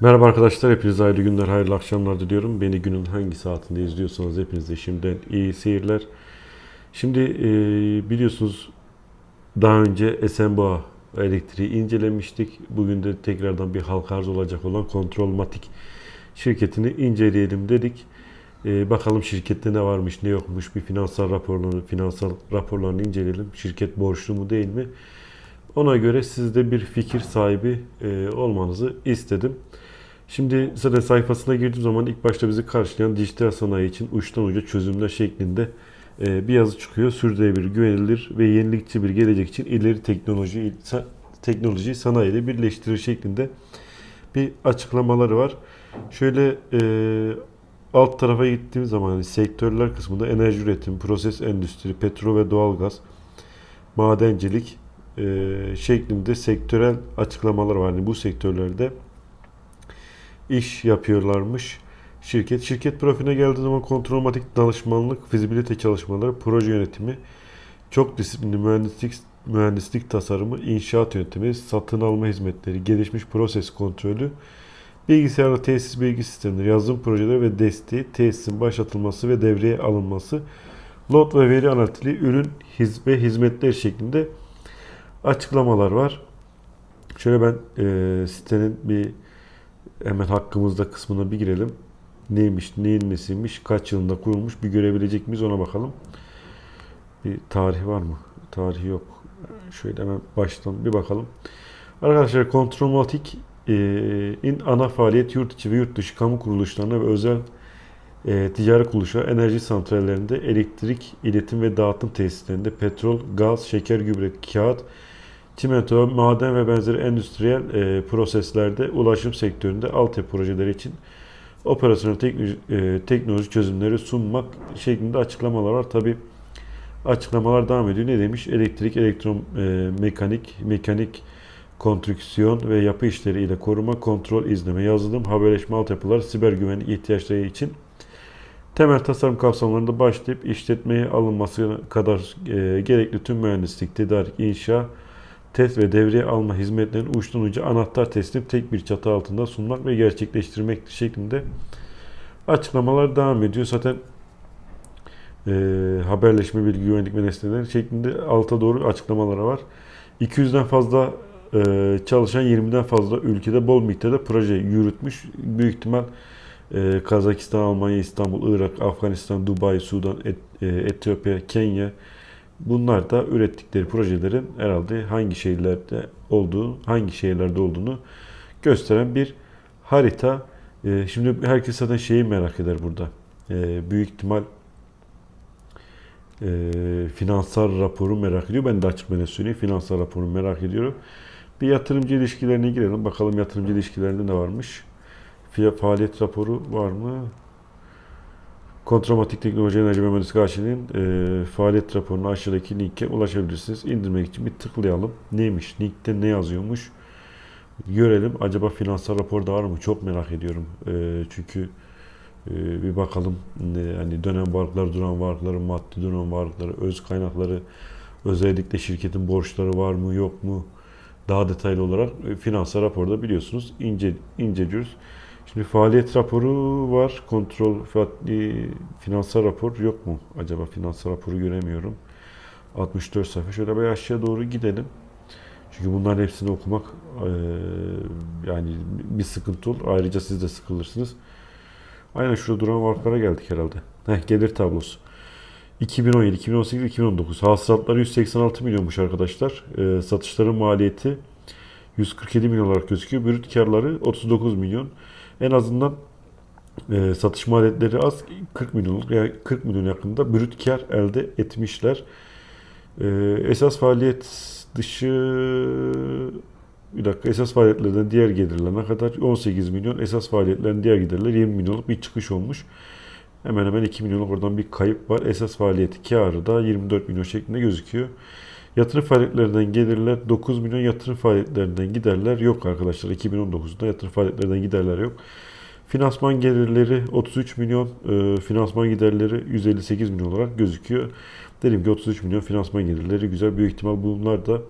Merhaba arkadaşlar, hepinize hayırlı günler, hayırlı akşamlar diliyorum. Beni günün hangi saatinde izliyorsanız hepinize şimdiden iyi seyirler. Şimdi e, biliyorsunuz daha önce Esenboğa elektriği incelemiştik. Bugün de tekrardan bir halka arz olacak olan Kontrolmatik şirketini inceleyelim dedik. E, bakalım şirkette ne varmış, ne yokmuş, bir finansal raporlarını, finansal raporlarını inceleyelim. Şirket borçlu mu değil mi? Ona göre siz de bir fikir sahibi e, olmanızı istedim. Şimdi zaten sayfasına girdiğim zaman ilk başta bizi karşılayan dijital sanayi için uçtan uca çözümler şeklinde e, bir yazı çıkıyor. Sürdürülebilir, güvenilir ve yenilikçi bir gelecek için ileri teknoloji teknolojiyi sanayi ile birleştirir şeklinde bir açıklamaları var. Şöyle e, alt tarafa gittiğim zaman hani sektörler kısmında enerji üretim, proses endüstri, petrol ve doğalgaz, madencilik e, şeklinde sektörel açıklamalar var. Yani bu sektörlerde iş yapıyorlarmış şirket. Şirket profiline geldiği zaman kontrolmatik danışmanlık, fizibilite çalışmaları, proje yönetimi, çok disiplinli mühendislik mühendislik tasarımı, inşaat yönetimi, satın alma hizmetleri, gelişmiş proses kontrolü, bilgisayarlı tesis bilgi sistemleri, yazılım projeleri ve desteği, tesisin başlatılması ve devreye alınması, lot ve veri analitiği, ürün hiz ve hizmetler şeklinde açıklamalar var. Şöyle ben e, sitenin bir hemen hakkımızda kısmına bir girelim. Neymiş, neyin nesiymiş, kaç yılında kurulmuş bir görebilecek miyiz ona bakalım. Bir tarih var mı? Tarihi yok. Şöyle hemen baştan bir bakalım. Arkadaşlar Kontrolmatik e, in ana faaliyet yurt içi ve yurt dışı kamu kuruluşlarına ve özel e, ticari kuruluşlar, enerji santrallerinde, elektrik, iletim ve dağıtım tesislerinde, petrol, gaz, şeker, gübre, kağıt, çimento, maden ve benzeri endüstriyel e, proseslerde ulaşım sektöründe altyapı projeleri için operasyonel teknoloji, e, teknoloji çözümleri sunmak şeklinde açıklamalar var. Tabi açıklamalar devam ediyor. Ne demiş? Elektrik, elektron, e, mekanik, mekanik konstrüksiyon ve yapı işleri ile koruma, kontrol, izleme, yazılım, haberleşme altyapılar, siber güvenlik ihtiyaçları için temel tasarım kapsamlarında başlayıp işletmeye alınması kadar e, gerekli tüm mühendislik, tedarik, inşa, test ve devreye alma hizmetlerinin uçtan uca anahtar teslim tek bir çatı altında sunmak ve gerçekleştirmek şeklinde açıklamalar devam ediyor. Zaten e, haberleşme, bilgi güvenlik ve şeklinde alta doğru açıklamaları var. 200'den fazla e, çalışan 20'den fazla ülkede bol miktarda proje yürütmüş. Büyük ihtimal e, Kazakistan, Almanya, İstanbul, Irak, Afganistan, Dubai, Sudan, Et, e, Etiyopya, Kenya, Bunlar da ürettikleri projelerin herhalde hangi şehirlerde olduğu, hangi şehirlerde olduğunu gösteren bir harita. Ee, şimdi herkes zaten şeyi merak eder burada. Ee, büyük ihtimal e, finansal raporu merak ediyor. Ben de açık bana söyleyeyim. Finansal raporu merak ediyorum. Bir yatırımcı ilişkilerine girelim. Bakalım yatırımcı ilişkilerinde ne varmış. Faaliyet raporu var mı? Kontromatik Teknoloji Enerji ve Mühendislik AŞ'nin e, faaliyet raporunu aşağıdaki linke ulaşabilirsiniz. İndirmek için bir tıklayalım. Neymiş? Linkte ne yazıyormuş? Görelim. Acaba finansal rapor da var mı? Çok merak ediyorum. E, çünkü e, bir bakalım ne, hani dönem varlıkları, duran varlıkları, maddi duran varlıkları, öz kaynakları, özellikle şirketin borçları var mı, yok mu? Daha detaylı olarak e, finansal raporda biliyorsunuz ince inceliyoruz. Şimdi faaliyet raporu var. Kontrol, finansal rapor yok mu? Acaba finansal raporu göremiyorum. 64 sayfa. Şöyle bir aşağı doğru gidelim. Çünkü bunların hepsini okumak e, yani bir sıkıntı olur. Ayrıca siz de sıkılırsınız. Aynen şurada duran varlıklara geldik herhalde. Heh, gelir tablosu. 2017, 2018, 2019 hasılatları 186 milyonmuş arkadaşlar. E, satışların maliyeti 147 milyon olarak gözüküyor. Brüt karları 39 milyon en azından e, satış maliyetleri az 40 milyon yani 40 milyon yakında brüt kar elde etmişler. E, esas faaliyet dışı bir dakika esas faaliyetlerden diğer gelirler ne kadar 18 milyon esas faaliyetlerin diğer giderler 20 milyonluk bir çıkış olmuş. Hemen hemen 2 milyonluk oradan bir kayıp var. Esas faaliyeti karı da 24 milyon şeklinde gözüküyor. Yatırım faaliyetlerinden gelirler 9 milyon yatırım faaliyetlerinden giderler yok arkadaşlar. 2019'da yatırım faaliyetlerinden giderler yok. Finansman gelirleri 33 milyon, e, finansman giderleri 158 milyon olarak gözüküyor. Dedim ki 33 milyon finansman gelirleri güzel. Büyük ihtimal bunlar da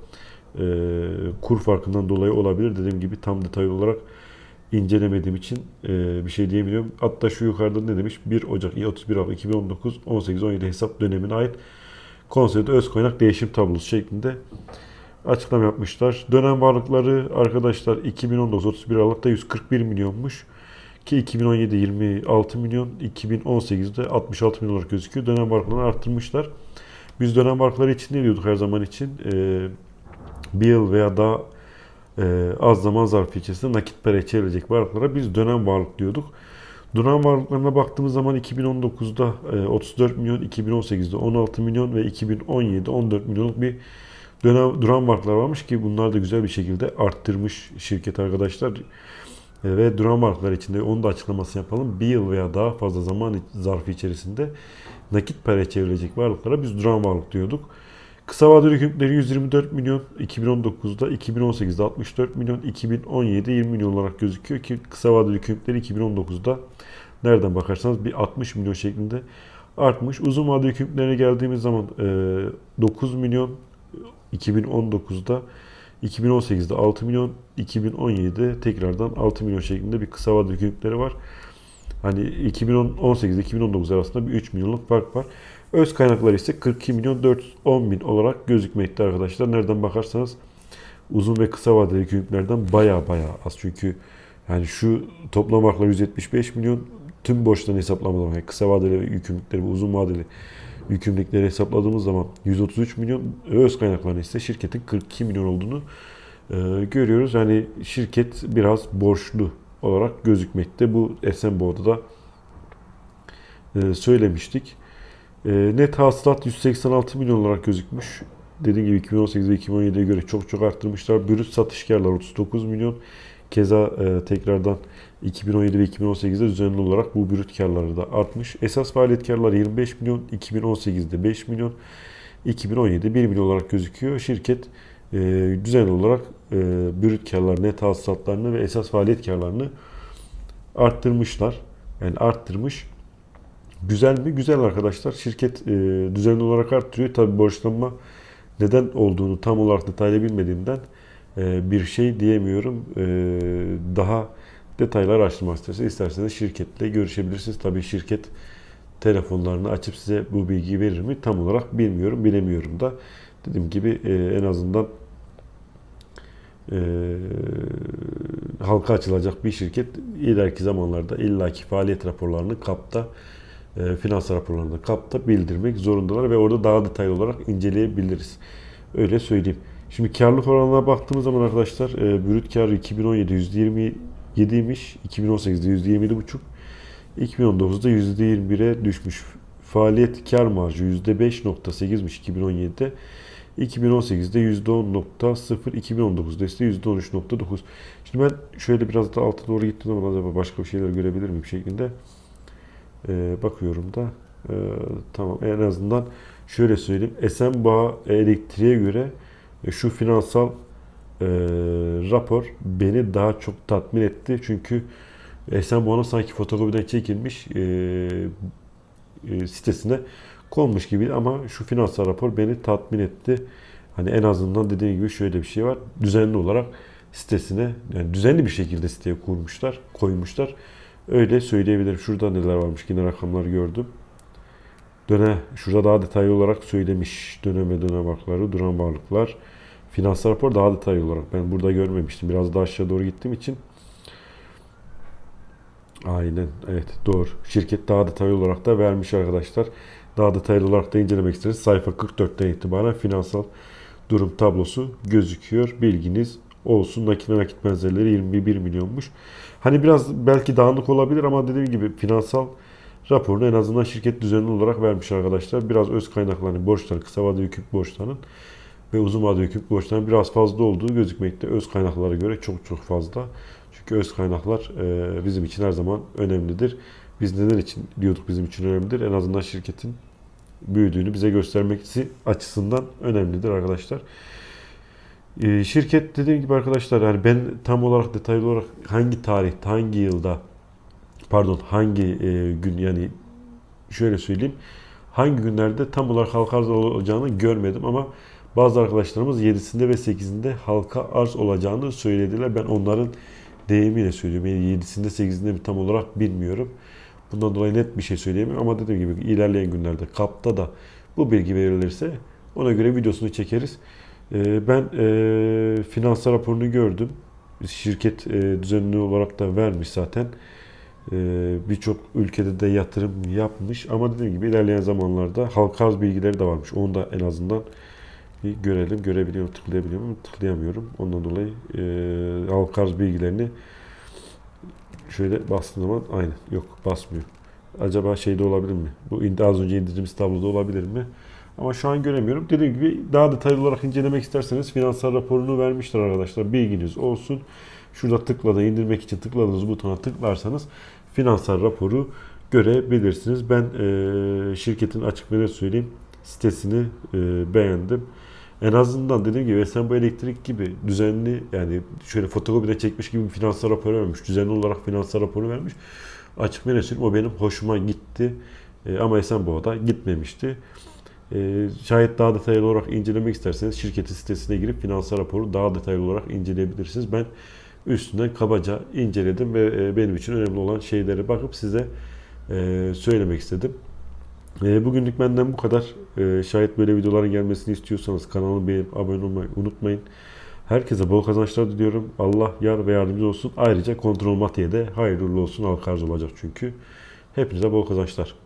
e, kur farkından dolayı olabilir. Dediğim gibi tam detaylı olarak incelemediğim için e, bir şey diyemiyorum. Hatta şu yukarıda ne demiş? 1 Ocak 31 Aralık 2019 18-17 hesap dönemine ait konseyde öz kaynak değişim tablosu şeklinde açıklama yapmışlar. Dönem varlıkları arkadaşlar 2019 31 Aralık'ta 141 milyonmuş. Ki 2017 26 milyon, 2018'de 66 milyon olarak gözüküyor. Dönem varlıklarını arttırmışlar. Biz dönem varlıkları için ne diyorduk her zaman için? Ee, bir yıl veya daha e, az zaman zarfı içerisinde nakit paraya çevrilecek varlıklara biz dönem varlık diyorduk. Dönem varlıklarına baktığımız zaman 2019'da e, 34 milyon, 2018'de 16 milyon ve 2017'de 14 milyonluk bir dönem duran varlıklar varmış ki bunlar da güzel bir şekilde arttırmış şirket arkadaşlar. E, ve duran varlıklar içinde onu da açıklaması yapalım. Bir yıl veya daha fazla zaman zarfı içerisinde nakit paraya çevrilecek varlıklara biz duran varlık diyorduk. Kısa vadeli hükümleri 124 milyon 2019'da, 2018'de 64 milyon, 2017'de 20 milyon olarak gözüküyor ki kısa vadeli hükümleri 2019'da nereden bakarsanız bir 60 milyon şeklinde artmış. Uzun vadeli hükümlerine geldiğimiz zaman 9 milyon 2019'da 2018'de 6 milyon, 2017'de tekrardan 6 milyon şeklinde bir kısa vadeli hükümleri var. Hani 2018 2019 arasında bir 3 milyonluk fark var. Öz kaynakları ise 42 milyon 410 bin olarak gözükmekte arkadaşlar. Nereden bakarsanız uzun ve kısa vadeli yükümlülüklerden baya baya az. Çünkü yani şu toplam farklar 175 milyon tüm borçlarını hesapladığımız yani kısa vadeli yükümlülükleri ve uzun vadeli yükümlülükleri hesapladığımız zaman 133 milyon öz kaynaklarını ise şirketin 42 milyon olduğunu e, görüyoruz. Yani şirket biraz borçlu olarak gözükmekte. Bu Esenboğa'da da e, söylemiştik. E, net hasılat 186 milyon olarak gözükmüş. Dediğim gibi 2018 ve 2017'ye göre çok çok arttırmışlar. Brüt satış karları 39 milyon. Keza e, tekrardan 2017 ve 2018'de düzenli olarak bu brüt karları da artmış. Esas faaliyet karları 25 milyon, 2018'de 5 milyon, 2017'de 1 milyon olarak gözüküyor. Şirket e, düzenli olarak e, brüt karlar, net hasılatlarını ve esas faaliyet karlarını arttırmışlar. Yani arttırmış. Güzel mi? Güzel arkadaşlar. Şirket e, düzenli olarak arttırıyor. Tabi borçlanma neden olduğunu tam olarak detaylı bilmediğimden e, bir şey diyemiyorum. E, daha detaylar araştırmak isterseniz isterseniz şirketle görüşebilirsiniz. Tabi şirket telefonlarını açıp size bu bilgiyi verir mi? Tam olarak bilmiyorum, bilemiyorum da. Dediğim gibi e, en azından e, halka açılacak bir şirket ileriki zamanlarda illaki faaliyet raporlarını kapta finans raporlarında kapta bildirmek zorundalar ve orada daha detaylı olarak inceleyebiliriz. Öyle söyleyeyim. Şimdi karlılık oranına baktığımız zaman arkadaşlar e, brüt kar 2017 %27'ymiş, 2018'de %27,5, 2019'da %21'e düşmüş. Faaliyet kar marjı %5.8'miş 2017'de. 2018'de %10.0, 2019'da ise %13.9. Şimdi ben şöyle biraz da alta doğru gittiğim zaman acaba başka bir şeyler görebilir miyim şeklinde e, bakıyorum da e, tamam en azından şöyle söyleyeyim. Esenboğa elektriğe göre e, şu finansal e, rapor beni daha çok tatmin etti. Çünkü Esenboğa'nın sanki fotokopiden çekilmiş e, e, sitesine konmuş gibi ama şu finansal rapor beni tatmin etti. Hani en azından dediğim gibi şöyle bir şey var. Düzenli olarak sitesine yani düzenli bir şekilde siteye kurmuşlar, koymuşlar. Öyle söyleyebilirim. Şurada neler varmış yine rakamları gördüm. Döne, şurada daha detaylı olarak söylemiş. Döneme dönem hakları, duran varlıklar. Finansal rapor daha detaylı olarak. Ben burada görmemiştim. Biraz daha aşağı doğru gittiğim için. Aynen. Evet doğru. Şirket daha detaylı olarak da vermiş arkadaşlar. Daha detaylı olarak da incelemek isteriz. Sayfa 44'ten itibaren finansal durum tablosu gözüküyor. Bilginiz olsun. Nakit ve nakit benzerleri 21 milyonmuş. Hani biraz belki dağınık olabilir ama dediğim gibi finansal raporunu en azından şirket düzenli olarak vermiş arkadaşlar. Biraz öz kaynaklarının borçların, kısa vadeli yükümlülük borçlarının ve uzun vadeli yükümlülük borçlarının biraz fazla olduğu gözükmekte. Öz kaynaklara göre çok çok fazla. Çünkü öz kaynaklar e, bizim için her zaman önemlidir. Biz neden için diyorduk bizim için önemlidir? En azından şirketin büyüdüğünü bize göstermesi açısından önemlidir arkadaşlar. Ee, şirket dediğim gibi arkadaşlar yani ben tam olarak detaylı olarak hangi tarihte, hangi yılda pardon hangi e, gün yani şöyle söyleyeyim hangi günlerde tam olarak halka arz olacağını görmedim ama bazı arkadaşlarımız 7'sinde ve 8'inde halka arz olacağını söylediler. Ben onların deyimiyle söylüyorum. Yani 7'sinde 8'inde mi tam olarak bilmiyorum. Bundan dolayı net bir şey söyleyemiyorum ama dediğim gibi ilerleyen günlerde kapta da bu bilgi verilirse ona göre videosunu çekeriz. Ee, Ben e, finansal raporunu gördüm. Şirket e, düzenli olarak da vermiş zaten. Ee, Birçok ülkede de yatırım yapmış ama dediğim gibi ilerleyen zamanlarda halka arz bilgileri de varmış. Onu da en azından bir görelim. Görebiliyorum, tıklayabiliyorum ama tıklayamıyorum. Ondan dolayı e, halka arz bilgilerini şöyle bastığım zaman aynı. Yok basmıyor. Acaba şeyde olabilir mi? Bu az önce indirdiğimiz tabloda olabilir mi? Ama şu an göremiyorum. Dediğim gibi daha detaylı olarak incelemek isterseniz finansal raporunu vermişler arkadaşlar. Bilginiz olsun. Şurada tıkladı indirmek için tıkladığınız butona tıklarsanız finansal raporu görebilirsiniz. Ben e, şirketin açık ve söyleyeyim sitesini e, beğendim. En azından dediğim gibi Esen bu elektrik gibi düzenli yani şöyle fotokopide çekmiş gibi finansal rapor vermiş. Düzenli olarak finansal raporu vermiş. Açık ve söyleyeyim o benim hoşuma gitti. E, ama Esenboğa'da gitmemişti. E, şayet daha detaylı olarak incelemek isterseniz şirketin sitesine girip finansal raporu daha detaylı olarak inceleyebilirsiniz. Ben üstünden kabaca inceledim ve e, benim için önemli olan şeylere bakıp size e, söylemek istedim. E, bugünlük benden bu kadar. E, şayet böyle videoların gelmesini istiyorsanız kanalımı beğenip abone olmayı unutmayın. Herkese bol kazançlar diliyorum. Allah yar ve yardımcı olsun. Ayrıca kontrol matiye de hayırlı olsun. Halka arz olacak çünkü. Hepinize bol kazançlar.